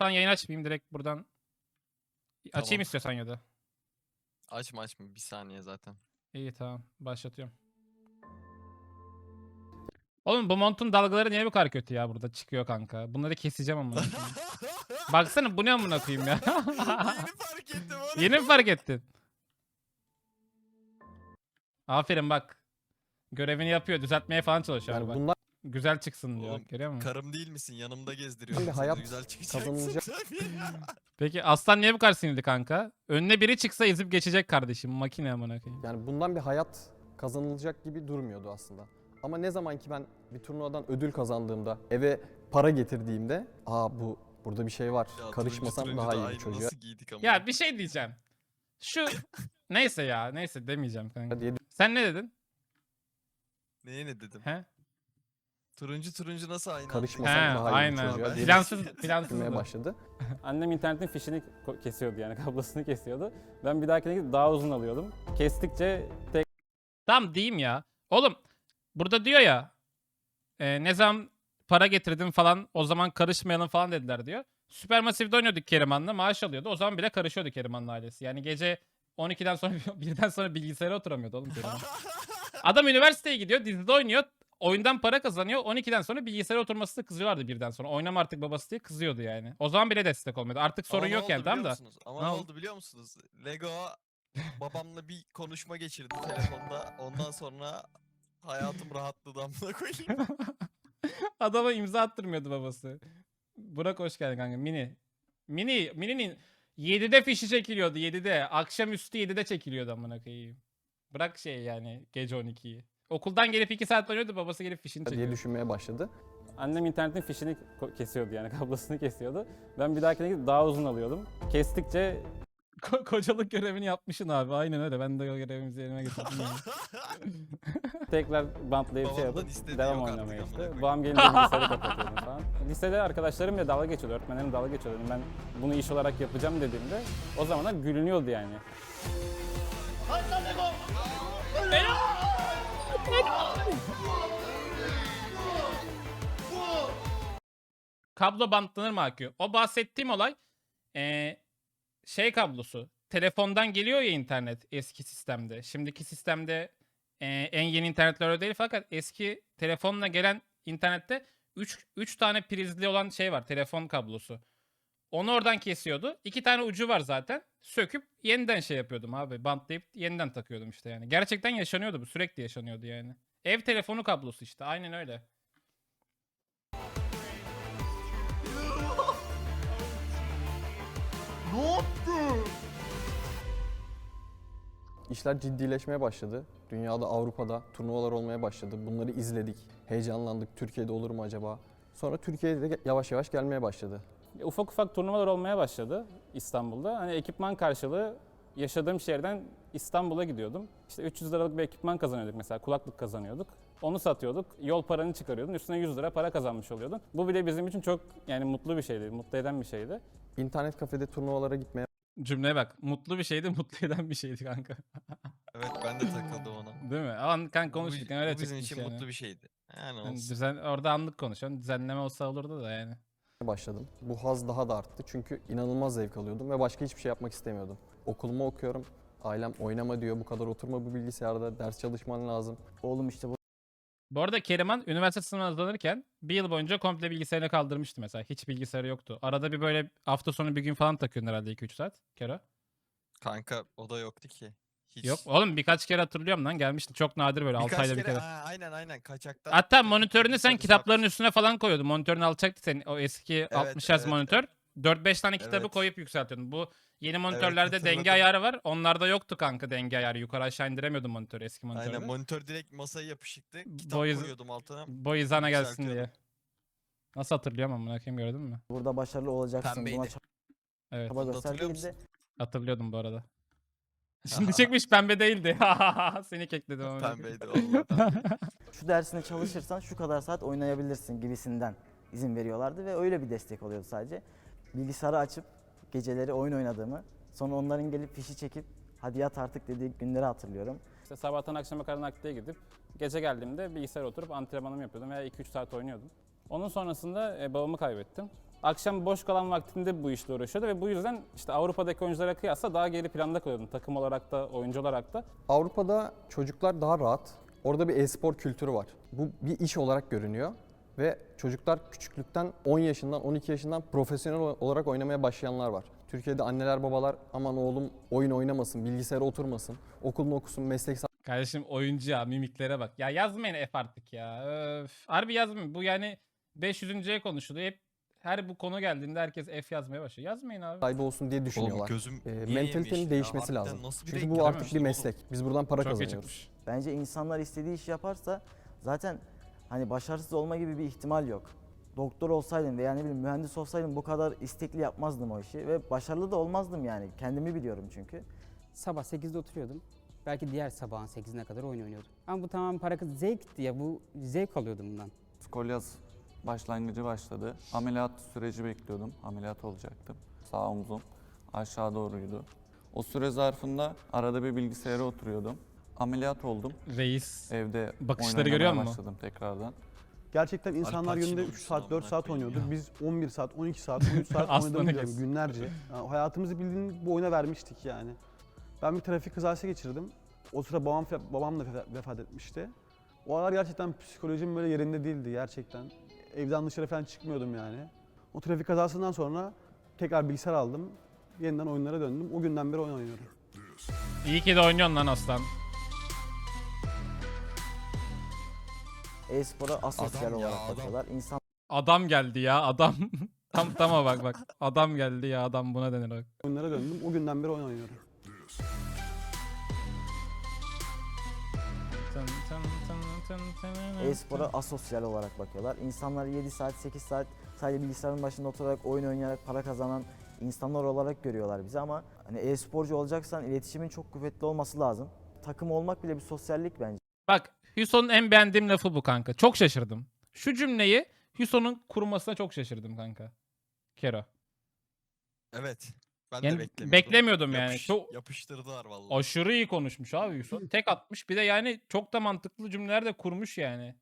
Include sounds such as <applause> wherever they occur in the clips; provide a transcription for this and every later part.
Ben yayın açmayayım direkt buradan. Açayım Tamam. istiyorsan ya da. Açma açma bir saniye zaten. İyi tamam başlatıyorum. Oğlum bu montun dalgaları niye bu kadar kötü ya burada çıkıyor kanka. Bunları keseceğim amına koyayım. <laughs> Baksana bu ne amına koyayım ya. <laughs> Yeni fark ettim onu. Yeni mi fark ettin? Aferin bak. Görevini yapıyor. Düzeltmeye falan çalışıyor. Yani bak. bundan Güzel çıksın diyor. Oğlum, Görüyor musun? Karım değil misin? Yanımda gezdiriyorum. Bir seni, hayat güzel kazanılacak-. <laughs> Peki aslan niye bu kadar sinirli kanka? Önüne biri çıksa ezip geçecek kardeşim. Makine amına koyayım. yani bundan bir hayat kazanılacak gibi durmuyordu aslında. Ama ne zaman ki ben bir turnuvadan ödül kazandığımda, eve para getirdiğimde, aa bu burada bir şey var. Ya, Karışmasam turuncu daha da iyi aynı çocuğa. Ya bir şey diyeceğim. Şu <laughs> neyse ya neyse demeyeceğim kanka. Sen ne dedin? Neye ne dedim? He? Turuncu turuncu nasıl aynı? Karışmasam He daha iyi aynen. çocuğa diye Plansız plansız. düşünmeye başladı. <laughs> Annem internetin fişini ko- kesiyordu yani <laughs> kablosunu kesiyordu. Ben bir dahakine gidip daha uzun alıyordum. Kestikçe tek Tamam diyeyim ya. Oğlum burada diyor ya e, ne zaman para getirdim falan o zaman karışmayalım falan dediler diyor. Süpermasif'de oynuyorduk Keriman'la maaş alıyordu. O zaman bile karışıyordu Keriman'ın ailesi. Yani gece 12'den sonra <laughs> birden sonra bilgisayara oturamıyordu oğlum Keriman. Adam üniversiteye gidiyor, dizide oynuyor. Oyundan para kazanıyor. 12'den sonra bilgisayara oturması da kızıyorlardı birden sonra. Oynama artık babası diye kızıyordu yani. O zaman bile destek olmuyordu. Artık sorun Ama ne yok oldu yani tamam biliyor da. musunuz? Ama Ne ne oldu? oldu biliyor musunuz? Lego babamla bir konuşma geçirdi telefonda. Ondan sonra hayatım rahatladı amına koyayım. <laughs> Adama imza attırmıyordu babası. Burak hoş geldin kanka. Mini. Mini. Mini'nin 7'de fişi çekiliyordu 7'de. Akşamüstü 7'de çekiliyordu amına koyayım. Bırak şey yani gece 12'yi. Okuldan gelip 2 saat oynuyordu babası gelip fişini diye çekiyordu. düşünmeye başladı. annem internetin fişini ko- kesiyordu yani <laughs> kablosunu kesiyordu. Ben bir dahakine gidip daha uzun alıyordum. Kestikçe Ko- kocalık görevini yapmışsın abi. Aynen öyle. Ben de o görevimizi yerine getirdim. <laughs> tekrar bantlayıp şey Babamdan yapıp istediği devam yok artık oynamaya amına işte. koyayım. Babam gelince bilgisayarı kapatıyordum falan. Lisede arkadaşlarım bile dalga geçiyordu. Öğretmenlerim dalga geçiyordu. Ben bunu iş olarak yapacağım dediğimde o zamanlar gülünüyordu yani. Kablo bantlanır mı akıyor? O bahsettiğim olay eee, şey kablosu. Telefondan geliyor ya internet eski sistemde. Şimdiki sistemde eee, en yeni internetler öyle değil fakat eski telefonla gelen internette 3 3 tane prizli olan şey var. Telefon kablosu. Onu oradan kesiyordu. İki tane ucu var zaten. Söküp yeniden şey yapıyordum abi. Bantlayıp yeniden takıyordum işte yani. Gerçekten yaşanıyordu bu. Sürekli yaşanıyordu yani. Ev telefonu kablosu işte. Aynen öyle. İşler ciddileşmeye başladı. Dünyada, Avrupa'da turnuvalar olmaya başladı. Bunları izledik, heyecanlandık. Türkiye'de olur mu acaba? Sonra Türkiye'de de yavaş yavaş gelmeye başladı. Ufak ufak turnuvalar olmaya başladı İstanbul'da. Hani ekipman karşılığı yaşadığım şehirden İstanbul'a gidiyordum. İşte 300 liralık bir ekipman kazanıyorduk mesela kulaklık kazanıyorduk. Onu satıyorduk. Yol paranı çıkarıyordun. Üstüne 100 lira para kazanmış oluyordun. Bu bile bizim için çok yani mutlu bir şeydi. Mutlu eden bir şeydi. İnternet kafede turnuvalara gitmeye Cümleye bak. Mutlu bir şeydi, <laughs> mutlu eden bir şeydi kanka. <laughs> evet ben de takıldım ona. Değil mi? An kan Bu- konuştuk. bu öyle bizim çıkmış için yani. mutlu bir şeydi. Yani Yani olsun. düzen, orada anlık konuşuyorsun. Düzenleme olsa olurdu da yani. başladım. Bu haz daha da arttı çünkü inanılmaz zevk alıyordum ve başka hiçbir şey yapmak istemiyordum. Okulumu okuyorum. Ailem oynama diyor, bu kadar oturma bu bilgisayarda, ders çalışman lazım. Oğlum işte bu Bu arada Keriman üniversite sınavına hazırlanırken bir yıl boyunca komple bilgisayarını kaldırmıştı mesela. Hiç bilgisayarı yoktu. Arada bir böyle hafta sonu bir gün falan takıyorsun herhalde 2-3 saat. Kero. Kanka o da yoktu ki. Hiç. Yok oğlum birkaç kere hatırlıyorum lan gelmişti. Çok nadir böyle 6 Birkaç ayda bir kere, ha, aynen aynen kaçaktan. Hatta monitörünü sen kitapların üstüne falan koyuyordun. Monitörünü alacaktı senin o eski 60 Hz evet, monitör. 4-5 tane kitabı Evet. koyup yükseltiyordun. Bu yeni monitörlerde denge hatırladım. ayarı var. Onlarda yoktu kanka denge ayarı. Yukarı aşağı indiremiyordun monitörü eski monitörde. Aynen monitör direkt masaya yapışıktı. Kitap Boy- koyuyordum altına. Boy hizana gelsin diye. Yükseltiyordum. Nasıl hatırlıyorum ama koyayım gördün mü? burada başarılı olacaksın. Buna Pembeydi. Evet. çaba göster hatırlıyor değil de Hatırlıyordum bu arada. <laughs> Şimdi çekmiş pembe değildi. <laughs> Seni kekledim. Pembeydi vallahi pembeydi. <laughs> şu dersine çalışırsan şu kadar saat oynayabilirsin gibisinden izin veriyorlardı ve öyle bir destek oluyordu sadece. Bilgisayarı açıp geceleri oyun oynadığımı, sonra onların gelip fişi çekip hadi yat artık dediği günleri hatırlıyorum. İşte sabahtan akşama kadar nakliye gidip gece geldiğimde bilgisayara oturup antrenmanımı yapıyordum veya 2-3 saat oynuyordum. Onun sonrasında e, babamı kaybettim. Akşam boş kalan vaktinde bu işle uğraşıyordu ve bu yüzden işte Avrupa'daki oyunculara kıyasla daha geri planda kalıyordum. Takım olarak da, oyuncu olarak da. Avrupa'da çocuklar daha rahat. Orada bir e-spor kültürü var. Bu bir iş olarak görünüyor ve çocuklar küçüklükten 10 yaşından 12 yaşından profesyonel olarak oynamaya başlayanlar var. Türkiye'de anneler babalar aman oğlum oyun oynamasın, bilgisayara oturmasın, okulunu okusun, meslek Kardeşim oyuncu ya mimiklere bak. Ya yazmayın F artık ya. Öf. Harbi yazmayın. Bu yani 500. konuşuluyor. Hep her bu konu geldiğinde herkes F yazmaya başlıyor. Yazmayın abi. sahibi olsun diye Oğlum düşünüyorlar. gözüm Ee, niye mentalitenin ya? değişmesi Harbiden lazım. Nasıl bir Çünkü renk bu artık bir meslek. Biz buradan para Çok iyi kazanıyoruz. çıkmış. Bence insanlar istediği işi yaparsa zaten hani başarısız olma gibi bir ihtimal yok. Doktor olsaydım veya ne bileyim mühendis olsaydım bu kadar istekli yapmazdım o işi ve başarılı da olmazdım yani. Kendimi biliyorum çünkü. Sabah 8'de oturuyordum. Belki diğer sabahın 8'ine kadar oyun oynuyordum. Ama bu tamamen para kaz- zevkti ya. Bu zevk alıyordum bundan. Skolyoz başlangıcı başladı. Ameliyat süreci bekliyordum. Ameliyat olacaktım. Sağ omzum aşağı doğruydu. O süre zarfında arada bir bilgisayara oturuyordum. Ameliyat oldum. Reis. Evde Bakışları görüyor musun? başladım tekrardan. Gerçekten insanlar Pacino günde 3 musun saat, 4 amına saat koyayım oynuyorduk. Biz 11 saat, 12 saat, 13 <laughs> saat Aslanı kes. yani günlerce. <laughs> Yani hayatımızı bildiğin bu oyuna vermiştik yani. Ben bir trafik kazası geçirdim. O sıra babam babam da vefa- vefat etmişti. O aralar gerçekten psikolojim böyle yerinde değildi gerçekten. Evden dışarı falan çıkmıyordum yani. O trafik kazasından sonra tekrar bilgisayar aldım. Yeniden oyunlara döndüm. O günden beri oyun oynuyorum. İyi ki de oynuyorsun lan Aslan. E-spora asosyal Adam ya, olarak adam. bakıyorlar. İnsanlar Adam geldi ya adam. <laughs> tam tama bak bak. Adam geldi ya adam buna denir bak. Oyunlara döndüm. O günden beri oyun oynuyorum. E-spora asosyal olarak bakıyorlar. İnsanlar 7 saat, 8 saat sadece bilgisayarın başında oturarak oyun oynayarak para kazanan insanlar olarak görüyorlar bizi ama hani e-sporcu olacaksan iletişimin çok kuvvetli olması lazım. Takım olmak bile bir sosyallik bence. Bak Hüson'un en beğendiğim lafı bu kanka. Çok şaşırdım. Şu cümleyi Hüson'un kurmasına çok şaşırdım kanka. Kero. Evet. Ben Yani de beklemiyordum. beklemiyordum yani. Yapış- Çok Yapıştırdılar vallahi. aşırı iyi konuşmuş abi Hüson. Tek atmış bir de yani çok da mantıklı cümleler de kurmuş yani.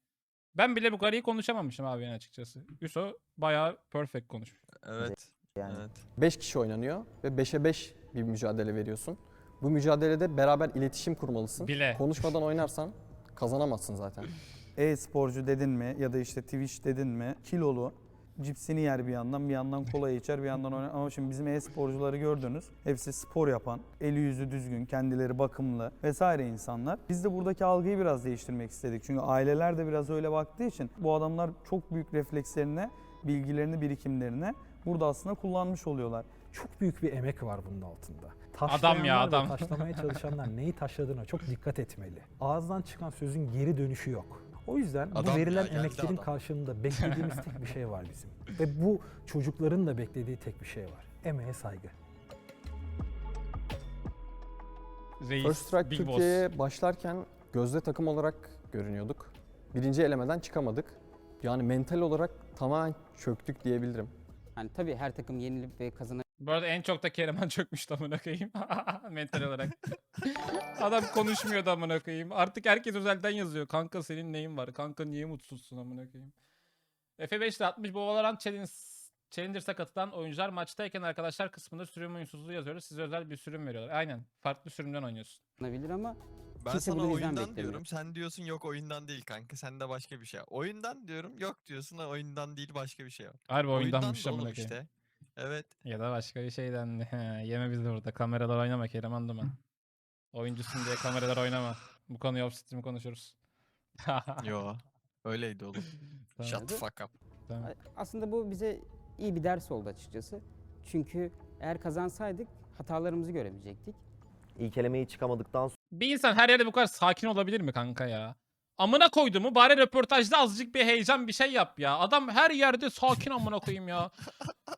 Ben bile bu kadar iyi konuşamamışım abi yani açıkçası. Hüso bayağı perfect konuşmuş. Evet. Yani. Evet. 5 kişi oynanıyor ve 5'e 5 bir mücadele veriyorsun. Bu mücadelede beraber iletişim kurmalısın. Bile. Konuşmadan oynarsan kazanamazsın zaten. <laughs> E-sporcu dedin mi ya da işte Twitch dedin mi kilolu cipsini yer bir yandan bir yandan kola içer bir yandan oynar. Ama şimdi bizim e-sporcuları gördünüz. Hepsi spor yapan, eli yüzü düzgün, kendileri bakımlı vesaire insanlar. Biz de buradaki algıyı biraz değiştirmek istedik. Çünkü aileler de biraz öyle baktığı için bu adamlar çok büyük reflekslerine, bilgilerini, birikimlerine burada aslında kullanmış oluyorlar. çok büyük bir emek var bunun altında. Adam ya, adam. Taşlamaya çalışanlar neyi taşladığına çok dikkat etmeli. Ağızdan çıkan sözün geri dönüşü yok. O yüzden Adam bu ya, verilen geldi emeklerin adam. karşılığında beklediğimiz <laughs> tek bir şey var bizim. Ve bu çocukların da beklediği tek bir şey var. Emeğe saygı. Reis, First Strike Big Boss. Türkiye'ye başlarken gözde takım olarak görünüyorduk. Birinci elemeden çıkamadık. Yani mental olarak tamamen çöktük diyebilirim. Yani tabii her takım yenilip ve kazanıp Bu arada en çok da Kereman <laughs> çökmüştü amına koyayım. <laughs> Mental olarak. Adam konuşmuyordu amına koyayım. Artık herkes özelden yazıyor. Kanka senin neyin var? Kanka niye mutsuzsun amına koyayım? F5'te 60 bu Valorant Challenge Challengers'a katılan oyuncular maçtayken arkadaşlar kısmında sürüm oyunsuzluğu yazıyoruz. Size özel bir sürüm veriyorlar. Aynen. Farklı sürümden oynuyorsun. bilir ama Ben Kimse sana oyundan diyorum. Sen diyorsun yok oyundan değil kanka. Sende başka bir şey. var. Oyundan diyorum. Yok diyorsun oyundan değil başka bir şey var. Harbi oyundanmış da amına işte. Evet. Ya da başka bir şeyden. <laughs> Yeme bizi burada. Kameralar oynama Kereman Duman. Oyuncusun diye kameralar oynama. Bu konuyu off stream konuşuruz. Yo. <laughs> Öyleydi oğlum. Tamam. Shut the fuck up. Tamam. aslında bu bize iyi bir ders oldu açıkçası. Çünkü eğer kazansaydık hatalarımızı görebilecektik. İlk elemeyi çıkamadıktan Bir insan her yerde bu kadar sakin olabilir mi kanka ya? Amına koydu mu bari röportajda azıcık bir heyecan bir şey yap ya. Adam her yerde sakin amına koyayım ya. <laughs>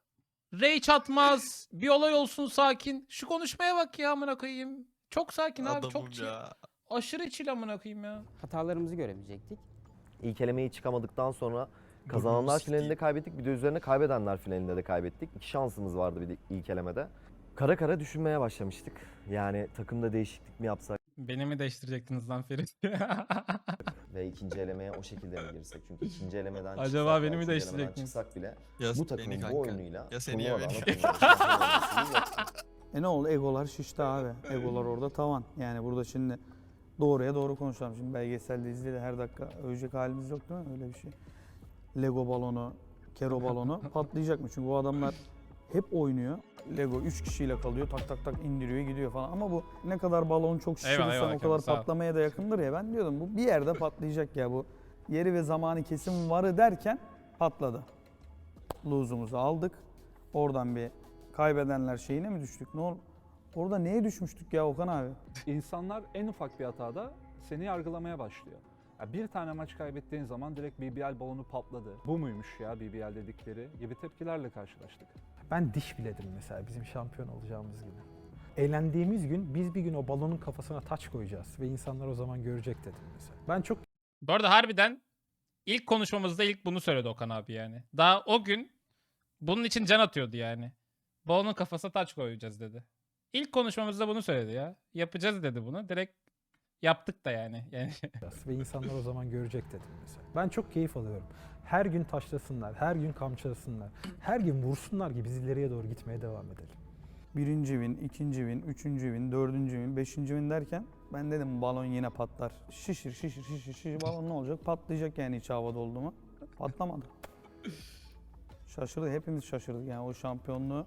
Rage atmaz. Bir olay olsun sakin. Şu konuşmaya bak ya amına koyayım. Çok sakin abi Adamım çok chill. ya. Aşırı chill amına koyayım ya. Hatalarımızı görebilecektik. ilk elemeyi çıkamadıktan sonra kazananlar sikeyim. finalinde kaybettik. Bir de üzerine kaybedenler finalinde de kaybettik. İki şansımız vardı bir de ilk elemede. Kara kara düşünmeye başlamıştık. Yani takımda değişiklik mi yapsak? Beni mi değiştirecektiniz lan Ferit? <laughs> ve ikinci elemeye o şekilde mi girsek? Çünkü ikinci elemeden Acaba çıksak beni veya mi değiştirecek elemeden miyiz? çıksak bile Ya bu beni takımın kanka. bu oyunuyla Ya seni ya beni. E ne oldu? Egolar şişti abi. Egolar orada tavan. Yani burada şimdi doğruya doğru konuşalım. Şimdi belgeselde izleyelim her dakika övecek halimiz yok değil mi? Öyle bir şey. Lego balonu, kero balonu <laughs> patlayacak mı? Çünkü bu adamlar hep oynuyor. Lego 3 kişiyle kalıyor tak tak tak indiriyor gidiyor falan. Ama bu ne kadar balon çok şişirirsen eyvallah o kadar sağ ol. patlamaya da yakındır ya. Ben diyordum bu bir yerde patlayacak ya bu. Yeri ve zamanı kesin varı derken patladı. Lose'umuzu aldık. Oradan bir kaybedenler şeyine mi düştük? Ne oldu? Orada neye düşmüştük ya Okan abi? İnsanlar en ufak bir hatada seni yargılamaya başlıyor. Ya bir tane maç kaybettiğin zaman direkt BBL balonu patladı. Bu muymuş ya BBL dedikleri gibi tepkilerle karşılaştık. Ben diş biledim mesela bizim şampiyon olacağımız gibi. Eğlendiğimiz gün biz bir gün o balonun kafasına taç koyacağız ve insanlar o zaman görecek dedim mesela. Ben çok Bu arada harbiden ilk konuşmamızda ilk bunu söyledi Okan abi yani. Daha o gün bunun için can atıyordu yani. Balonun kafasına taç koyacağız dedi. İlk konuşmamızda bunu söyledi ya. Yapacağız dedi bunu. Direkt yaptık da yani. Yani <laughs> ve insanlar o zaman görecek dedim mesela. Ben çok keyif alıyorum. Her gün taşlasınlar, her gün kamçılasınlar, her gün vursunlar ki biz ileriye doğru gitmeye devam edelim. Birinci win, ikinci win, üçüncü win, dördüncü win, beşinci win derken ben dedim balon yine patlar. Şişir, şişir, şişir, şişir. Balon ne olacak? Patlayacak yani iç havada oldu mu? Patlamadı. Şaşırdı, hepimiz şaşırdık yani o şampiyonluğu.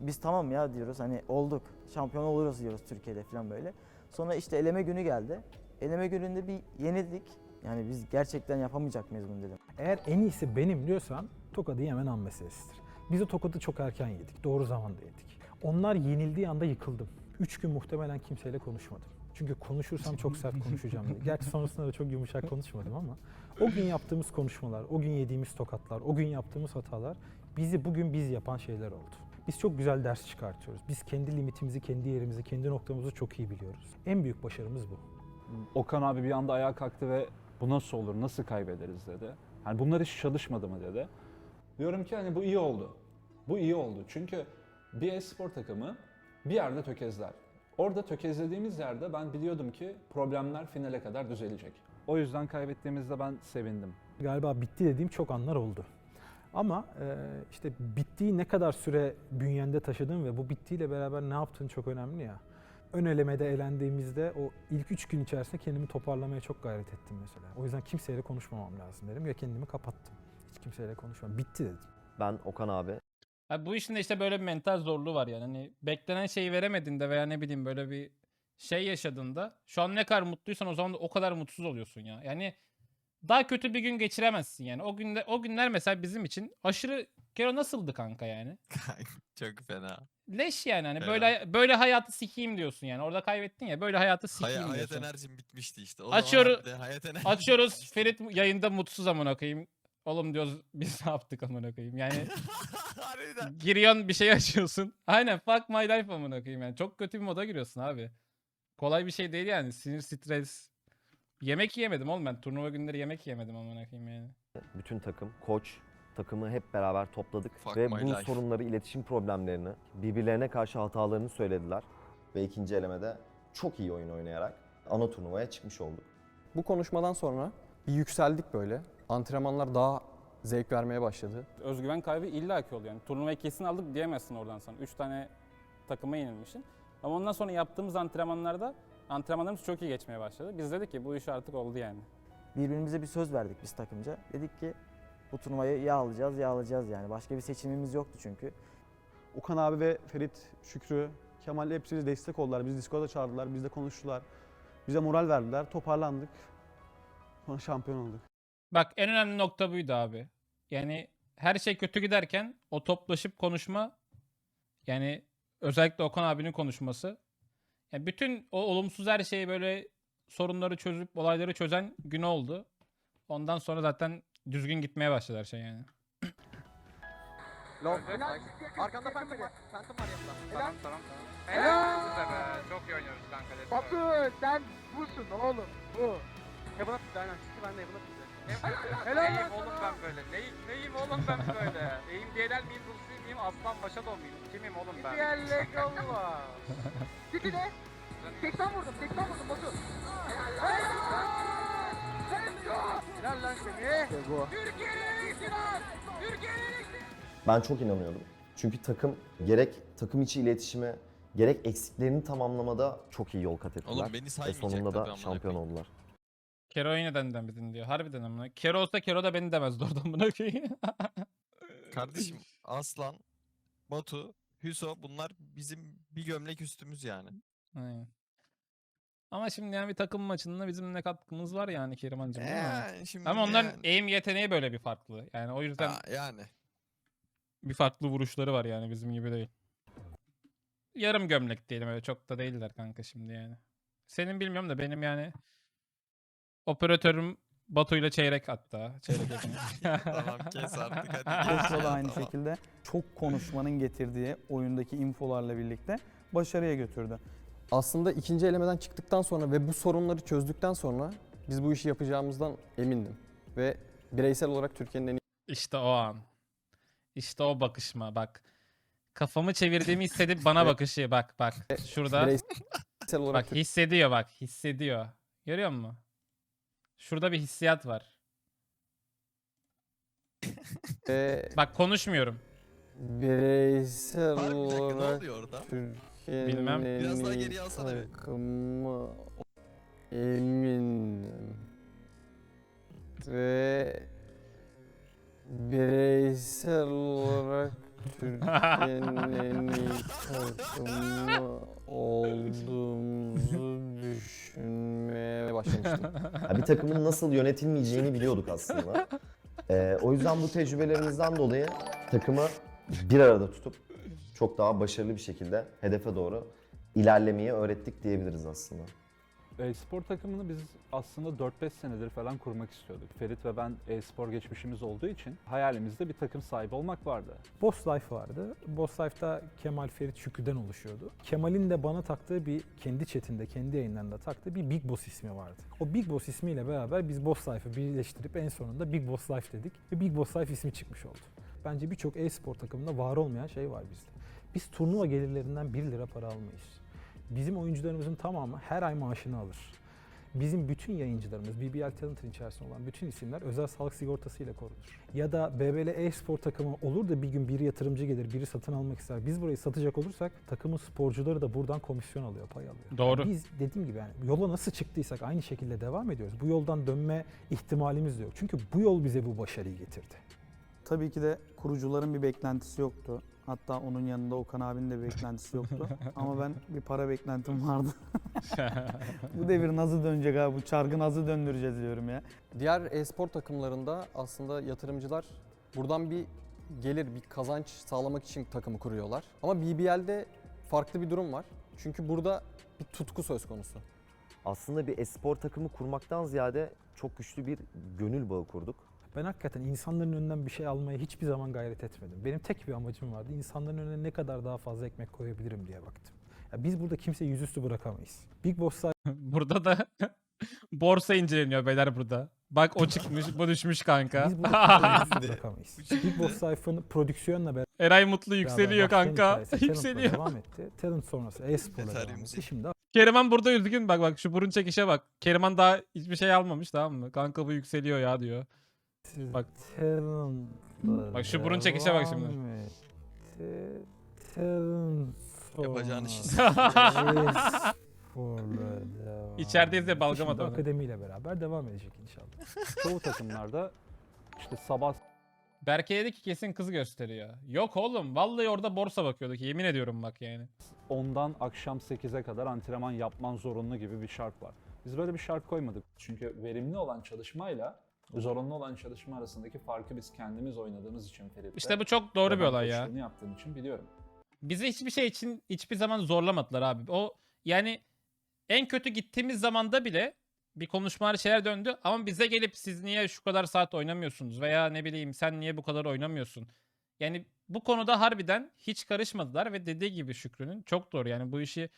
Biz tamam ya diyoruz hani olduk. Şampiyon oluruz diyoruz Türkiye'de falan böyle. Sonra işte eleme günü geldi. Eleme gününde bir yenildik. Yani biz gerçekten yapamayacak mıyız bunu dedim. Eğer en iyisi benim diyorsan tokadı yemen an meselesidir. Biz o tokadı çok erken yedik, doğru zamanda yedik. Onlar yenildiği anda yıkıldım. Üç gün muhtemelen kimseyle konuşmadım. Çünkü konuşursam çok sert konuşacağım. diye. Gerçi sonrasında da çok yumuşak konuşmadım ama o gün yaptığımız konuşmalar, o gün yediğimiz tokatlar, o gün yaptığımız hatalar bizi bugün biz yapan şeyler oldu. Biz çok güzel ders çıkartıyoruz. Biz kendi limitimizi, kendi yerimizi, kendi noktamızı çok iyi biliyoruz. En büyük başarımız bu. Okan abi bir anda ayağa kalktı ve bu nasıl olur, nasıl kaybederiz dedi. Hani bunlar hiç çalışmadı mı dedi. Diyorum ki hani bu iyi oldu. Bu iyi oldu çünkü bir e-spor takımı bir yerde tökezler. Orada tökezlediğimiz yerde ben biliyordum ki problemler finale kadar düzelecek. O yüzden kaybettiğimizde ben sevindim. Galiba bitti dediğim çok anlar oldu. Ama e, işte bittiği ne kadar süre bünyende taşıdığın ve bu bittiğiyle beraber ne yaptığın çok önemli ya. Ön elemede elendiğimizde o ilk üç gün içerisinde kendimi toparlamaya çok gayret ettim mesela. O yüzden kimseyle konuşmamam lazım dedim ve kendimi kapattım. Hiç kimseyle konuşmam. Bitti dedim. Ben Okan abi Abi bu işin de işte böyle bir mental zorluğu var yani. Hani beklenen şeyi veremediğinde veya ne bileyim böyle bir şey yaşadığında şu an ne kadar mutluysan o zaman da o kadar mutsuz oluyorsun ya. Yani daha kötü bir gün geçiremezsin yani. O günde o günler mesela bizim için aşırı Kero nasıldı kanka yani? <laughs> Çok fena. Leş yani hani Evet. böyle böyle hayatı sikeyim diyorsun yani. Orada kaybettin ya böyle hayatı Hay- sikeyim hayat diyorsun. enerjim bitmişti işte. O zaman harbiden hayat enerjim Açıyoruz. Ferit yayında mutsuz amına koyayım. Oğlum diyoruz <laughs> biz ne yaptık amına koyayım. Yani <laughs> Harbiden. giriyorsun bir şey açıyorsun. Aynen fuck my life amına koyayım yani. Çok kötü bir moda giriyorsun abi. Kolay bir şey değil yani. Sinir, stres. Yemek yiyemedim oğlum ben. Turnuva günleri yemek yiyemedim amına koyayım yani. bütün takım, koç, takımı hep beraber topladık Fuck ve my bu life. sorunları, iletişim problemlerini, birbirlerine karşı hatalarını söylediler ve ikinci elemede çok iyi oyun oynayarak ana turnuvaya çıkmış olduk. Bu konuşmadan sonra bir yükseldik böyle. Antrenmanlar daha zevk vermeye başladı. Özgüven kaybı illaki oluyor. Yani turnuvayı kesin aldık diyemezsin oradan sonra. Üç tane takıma yenilmişsin. Ama ondan sonra yaptığımız antrenmanlarda antrenmanlarımız çok iyi geçmeye başladı. Biz dedik ki bu iş artık oldu yani. Birbirimize bir söz verdik biz takımca. Dedik ki bu turnuvayı ya alacağız ya alacağız yani. Başka bir seçimimiz yoktu çünkü. Okan abi ve Ferit, Şükrü, Kemal hepsi bize destek oldular. Bizi Discord'a çağırdılar, bizle konuştular. Bize moral verdiler, toparlandık. Sonra şampiyon olduk. Bak en önemli nokta buydu abi. Yani her şey kötü giderken o toplaşıp konuşma yani özellikle Okan abinin konuşması. Yani bütün o olumsuz her şeyi böyle sorunları çözüp olayları çözen gün oldu. Ondan sonra zaten düzgün gitmeye başladı her şey yani. Arkanda Phantom var. Phantom var yanında. Tamam tamam. Helal size be. Çok iyi oynuyoruz kanka. Batu sen busun oğlum bu. Yapılan bitti aynen çıktı ben de bitti. Helal Neyim oğlum ben böyle? Neyim, neyim oğlum ben böyle? Eğim diyeler miyim, Ruslu miyim, Aslan Paşa da mıyım? Kimim oğlum ben? Diğerle Allah. Gitti de. 80 vurdum 80 vurdum Batu. Hey! Hey! Helal lan seni. bu. Türkiye'nin lan. Türkiye'nin. Ben çok inanıyordum. Çünkü takım gerek takım içi iletişime gerek eksiklerini tamamlamada çok iyi yol kat ettiler. Oğlum beni Ve saymayacak sonunda tabii da amına şampiyon koyayım. oldular. Kero'yu neden demedin diyor. Harbiden amına. Kero olsa Kero da beni demezdi oradan buna koyayım. <laughs> Kardeşim Aslan, Batu, Hüso bunlar bizim bir gömlek üstümüz yani. Aynen. Ama şimdi yani bir takım maçında bizim ne katkımız var yani Kerimancığım değil mi? Yani şimdi Ama onların yani. aim yeteneği böyle bir farklı. Yani o yüzden Ha, yani. bir farklı vuruşları var yani bizim gibi değil. Yarım gömlek diyelim öyle çok da değiller kanka şimdi yani. Senin bilmiyorum da benim yani operatörüm Batu'yla çeyrek hatta. Çeyrek. <laughs> Tamam kes artık hadi. kes Tesla da aynı tamam. şekilde çok konuşmanın getirdiği oyundaki infolarla birlikte başarıya götürdü. Aslında ikinci elemeden çıktıktan sonra ve bu sorunları çözdükten sonra biz bu işi yapacağımızdan emindim. Ve bireysel olarak Türkiye'nin en iyi İşte o an. İşte o bakışma bak. Kafamı çevirdiğimi hissedip bana <laughs> bakışı bak bak. Şurada bireysel olarak bak hissediyor bak hissediyor. Görüyor musun? Şurada bir hissiyat var. <laughs> Bak konuşmuyorum. bireysel Harbi bir dakika, ne olarak oluyor orada? Türkiye'nin Bilmem. Biraz daha geriye alsana bir. takımı eminim. Ve bireysel olarak Türkiye'nin takımı olduğumuzu düşünmeye başlamıştım. Ya bir takımın nasıl yönetilmeyeceğini biliyorduk aslında. Ee, o yüzden bu tecrübelerimizden dolayı takımı bir arada tutup çok daha başarılı bir şekilde hedefe doğru ilerlemeyi öğrettik diyebiliriz aslında. E-spor takımını biz aslında 4-5 senedir falan kurmak istiyorduk. Ferit ve ben e-spor geçmişimiz olduğu için hayalimizde bir takım sahibi olmak vardı. Boss Life vardı. Boss Life'da Kemal Ferit Şükrü'den oluşuyordu. Kemal'in de bana taktığı bir kendi chatinde, kendi yayınlarında taktığı bir Big Boss ismi vardı. O Big Boss ismiyle beraber biz Boss Life'ı birleştirip en sonunda Big Boss Life dedik ve Big Boss Life ismi çıkmış oldu. Bence birçok e-spor takımında var olmayan şey var bizde. Biz turnuva gelirlerinden 1 lira para almayız. Bizim oyuncularımızın tamamı her ay maaşını alır. Bizim bütün yayıncılarımız, BBL Talent'ın içerisinde olan bütün isimler özel sağlık sigortası ile korunur. Ya da BBL e-spor takımı olur da bir gün biri yatırımcı gelir, biri satın almak ister. Biz burayı satacak olursak takımın sporcuları da buradan komisyon alıyor, pay alıyor. Doğru. Yani biz dediğim gibi yani yola nasıl çıktıysak aynı şekilde devam ediyoruz. Bu yoldan dönme ihtimalimiz de yok. Çünkü bu yol bize bu başarıyı getirdi. Tabii ki de kurucuların bir beklentisi yoktu. Hatta onun yanında Okan abinin de bir beklentisi yoktu. <laughs> Ama ben bir para beklentim vardı. <laughs> bu devir nasıl dönecek abi? Bu çarkı nasıl döndüreceğiz diyorum ya. Diğer e-spor takımlarında aslında yatırımcılar buradan bir gelir, bir kazanç sağlamak için takımı kuruyorlar. Ama BBL'de farklı bir durum var. Çünkü burada bir tutku söz konusu. Aslında bir espor takımı kurmaktan ziyade çok güçlü bir gönül bağı kurduk. Ben hakikaten insanların önünden bir şey almaya hiçbir zaman gayret etmedim. Benim tek bir amacım vardı. İnsanların önüne ne kadar daha fazla ekmek koyabilirim diye baktım. Ya biz burada kimseyi yüzüstü bırakamayız. Big Boss <laughs> burada da <laughs> borsa inceleniyor beyler burada. Bak o çıkmış bu düşmüş kanka. Biz burada <laughs> kimseyi yüzüstü bırakamayız. Big Boss Life'ın prodüksiyonla beraber Eray Mutlu yükseliyor kanka. hikayesi Talent'la yükseliyor. devam etti. Talent sonrası e-sporla Yeter devam etti. Şimdi Keriman burada üzgün bak bak şu burun çekişe bak. Keriman daha hiçbir şey almamış tamam mı? Kanka bu yükseliyor ya diyor. Bak. Bak şu burun çekişe bak şimdi. devam etti. Talent Yapacağın işi sonrası e-sporla <laughs> devam <laughs> İçerideyiz de balgam adamı. akademiyle beraber devam edecek inşallah. <laughs> Çoğu takımlarda işte sabah Berke dedi ki kesin kız gösteriyor. Yok oğlum vallahi orada borsa bakıyorduk yemin ediyorum bak yani. 10'dan akşam 8'e kadar antrenman yapman zorunlu gibi bir şart var. Biz böyle bir şart koymadık. Çünkü verimli olan çalışmayla zorunlu olan çalışma arasındaki farkı biz kendimiz oynadığımız için Ferit'le. İşte bu çok doğru bir olay ya. yaptığım için biliyorum. Bizi hiçbir şey için hiçbir zaman zorlamadılar abi. O yani en kötü gittiğimiz zamanda bile bir konuşmalar şeyler döndü ama bize gelip siz niye şu kadar saat oynamıyorsunuz veya ne bileyim sen niye bu kadar oynamıyorsun. Yani bu konuda harbiden hiç karışmadılar ve dediği gibi Şükrü'nün çok doğru yani bu işi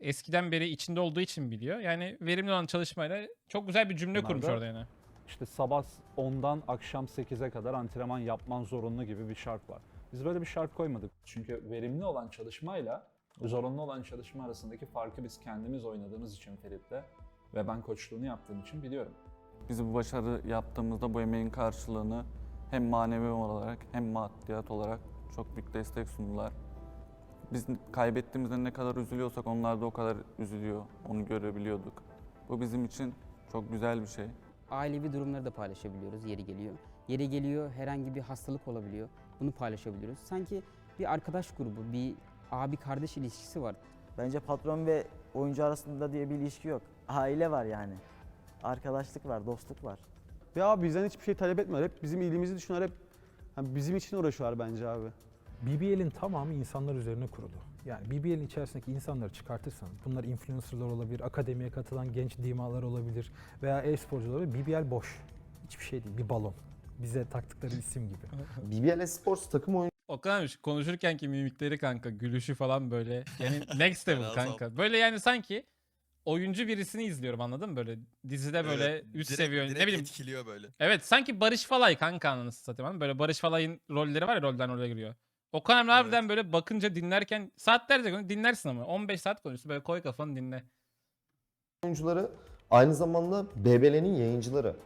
eskiden beri içinde olduğu için biliyor. Yani verimli olan çalışmayla çok güzel bir cümle kurmuş Bunlar da- orada yani. İşte sabah 10'dan akşam 8'e kadar antrenman yapman zorunlu gibi bir şart var. Biz böyle bir şart koymadık. Çünkü verimli olan çalışmayla zorunlu olan çalışma arasındaki farkı biz kendimiz oynadığımız için Ferit'le ve ben koçluğunu yaptığım için biliyorum. Biz bu başarı yaptığımızda bu emeğin karşılığını hem manevi olarak hem maddiyat olarak çok büyük destek sundular. Biz kaybettiğimizde ne kadar üzülüyorsak onlar da o kadar üzülüyor. Onu görebiliyorduk. Bu bizim için çok güzel bir şey. Ailevi durumları da paylaşabiliyoruz yeri geliyor. Yeri geliyor herhangi bir hastalık olabiliyor. Bunu paylaşabiliyoruz. Sanki bir arkadaş grubu, bir abi kardeş ilişkisi var. Bence patron ve oyuncu arasında diye bir ilişki yok. Aile var yani. Arkadaşlık var, dostluk var. Ve abi bizden hiçbir şey talep etmiyorlar. Hep bizim iyiliğimizi düşünüyorlar. Hep yani bizim için uğraşıyorlar bence abi. BBL'in tamamı insanlar üzerine kurulu. Yani BBL'in içerisindeki insanları çıkartırsanız, bunlar influencerlar olabilir, akademiye katılan genç dimalar olabilir veya e-sporcular olabilir. BBL boş. Hiçbir şey değil, bir balon. Bize taktıkları isim gibi. <laughs> BBL Esports takım oyun O kadarmış. Konuşurkenki mimikleri kanka, gülüşü falan böyle. Yani <laughs> next level kanka. Böyle yani sanki oyuncu birisini izliyorum anladın mı? Böyle dizide böyle Evet, üst direkt- seviye direkt ne bileyim. etkiliyor böyle. Evet sanki Barış Falay kanka ananı satayım? Böyle Barış Falay'ın rolleri var ya rolden role giriyor. Okan Emre harbiden böyle bakınca dinlerken saatlerce konu- dinlersin ama 15 saat konuşuyorsun böyle koy kafanı dinle. oyuncuları aynı zamanda BBL'nin yayıncıları.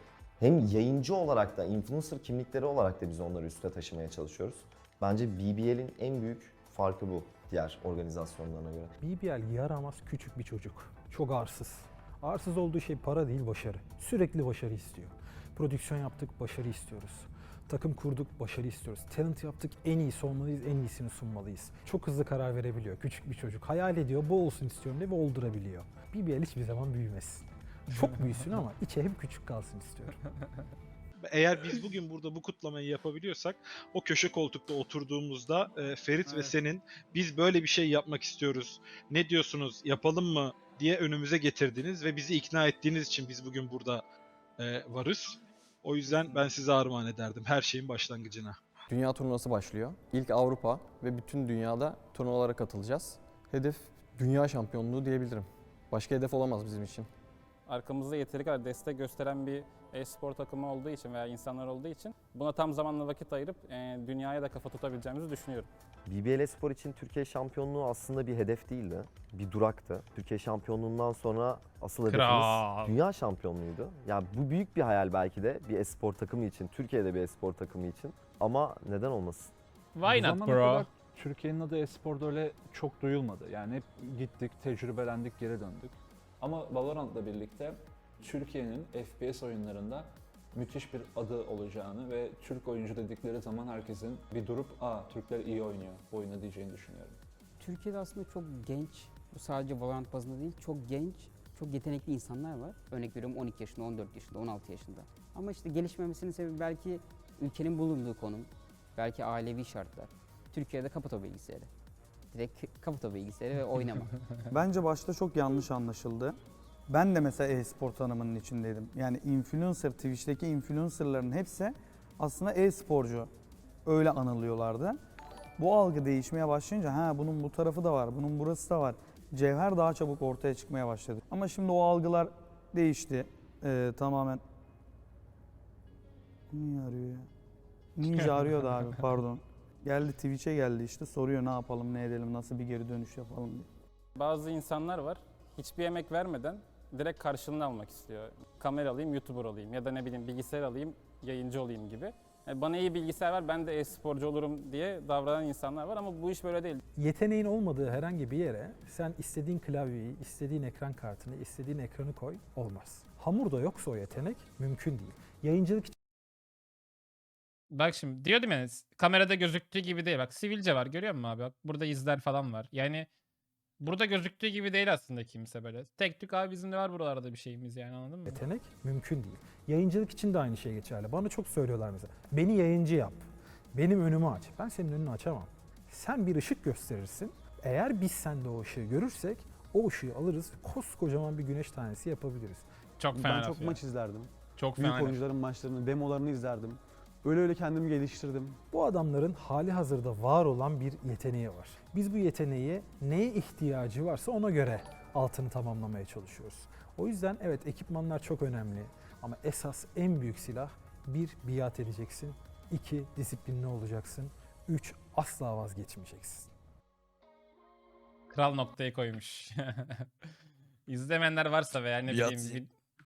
Hem yayıncı olarak da influencer kimlikleri olarak da biz onları üste taşımaya çalışıyoruz. Bence BBL'in en büyük farkı bu diğer organizasyonlarına göre. BBL yaramaz küçük bir çocuk. Çok arsız. Arsız olduğu şey para değil başarı. Sürekli başarı istiyor. Prodüksiyon yaptık, başarı istiyoruz. Takım kurduk, başarı istiyoruz. Talent yaptık, en iyisi olmalıyız, en iyisini sunmalıyız. Çok hızlı karar verebiliyor küçük bir çocuk. Hayal ediyor, bu olsun istiyorum diye ve oldurabiliyor. BBL hiçbir zaman büyümesin. Çok büyüsün ama içe hep küçük kalsın istiyorum. <laughs> Eğer biz bugün burada bu kutlamayı yapabiliyorsak o köşe koltukta oturduğumuzda e, Ferit ve Evet. senin biz böyle bir şey yapmak istiyoruz. Ne diyorsunuz? Yapalım mı diye önümüze getirdiniz ve bizi ikna ettiğiniz için biz bugün burada e, varız. O yüzden ben size armağan ederdim her şeyin başlangıcına. Dünya turnuvası başlıyor. İlk Avrupa ve bütün dünyada turnuvalara katılacağız. Hedef dünya şampiyonluğu diyebilirim. Başka hedef olamaz bizim için. Arkamızda yeteri kadar destek gösteren bir e-spor takımı olduğu için veya insanlar olduğu için buna tam zamanla vakit ayırıp e, dünyaya da kafa tutabileceğimizi düşünüyorum. BBL Spor için Türkiye şampiyonluğu aslında bir hedef değildi. Bir duraktı. Türkiye şampiyonluğundan sonra asıl hedefimiz dünya şampiyonluğuydu. Yani bu büyük bir hayal belki de bir espor takımı için, Türkiye'de bir espor takımı için. Ama neden olmasın? Why Bu not bro? Türkiye'nin adı esporda öyle çok duyulmadı. Yani hep gittik, tecrübelendik, geri döndük. Ama Valorant'la birlikte Türkiye'nin FPS oyunlarında müthiş bir adı olacağını ve Türk oyuncu dedikleri zaman herkesin bir durup ''Aa Türkler iyi oynuyor bu oyunu'' diyeceğini düşünüyorum. Türkiye'de aslında çok genç, bu sadece Valorant bazında değil, çok genç, çok yetenekli insanlar var. Örnek veriyorum 12 yaşında, 14 yaşında, 16 yaşında. Ama işte gelişmemesinin sebebi belki ülkenin bulunduğu konum, belki ailevi şartlar. Türkiye'de kapat o bilgisayarı. Direkt kapat o bilgisayarı ve oynama. <laughs> Bence başta çok yanlış anlaşıldı. Ben de mesela e-spor tanımının içindeydim. Yani influencer, Twitch'teki influencerların hepsi aslında e-sporcu. Öyle anılıyorlardı. Bu algı değişmeye başlayınca ha bunun bu tarafı da var, bunun burası da var. Cevher daha çabuk ortaya çıkmaya başladı. Ama şimdi o algılar değişti. Ee, tamamen... Niye arıyor ya? Ninja arıyor da abi <laughs> pardon. Geldi Twitch'e geldi işte soruyor ne yapalım ne edelim nasıl bir geri dönüş yapalım diye. Bazı insanlar var hiçbir emek vermeden direkt karşılığını almak istiyor. Kamera alayım, YouTuber olayım ya da ne bileyim bilgisayar alayım, yayıncı olayım gibi. Yani bana iyi bilgisayar ver ben de e-sporcu olurum diye davranan insanlar var ama bu iş böyle değil. Yeteneğin olmadığı herhangi bir yere sen istediğin klavyeyi, istediğin ekran kartını, istediğin ekranı koy olmaz. Hamurda yoksa o yetenek mümkün değil. Yayıncılık Bak şimdi diyordum ya kamerada gözüktüğü gibi değil. Bak sivilce var görüyor musun abi? Bak burada izler falan var. Yani burada gözüktüğü gibi değil aslında kimse böyle. Tek tük abi bizim de var buralarda bir şeyimiz yani anladın mı? yetenek mümkün değil. Yayıncılık için de aynı şey geçerli. Bana çok söylüyorlar mesela. Beni yayıncı yap. Benim önümü aç. Ben senin önünü açamam. Sen bir ışık gösterirsin. Eğer biz sende o ışığı görürsek o ışığı alırız. Koskocaman bir güneş tanesi yapabiliriz. Çok fena Ben laf çok ya. maç izlerdim. Çok Büyük fena laf. oyuncuların maçlarını, demolarını izlerdim. Öyle öyle kendimi geliştirdim. Bu adamların hali hazırda var olan bir yeteneği var. Biz bu yeteneğe neye ihtiyacı varsa ona göre altını tamamlamaya çalışıyoruz. O yüzden evet ekipmanlar çok önemli ama esas en büyük silah bir biat edeceksin, iki disiplinli olacaksın, üç asla vazgeçmeyeceksin. Kral noktayı koymuş. <laughs> İzlemeyenler varsa veya ne Biat bileyim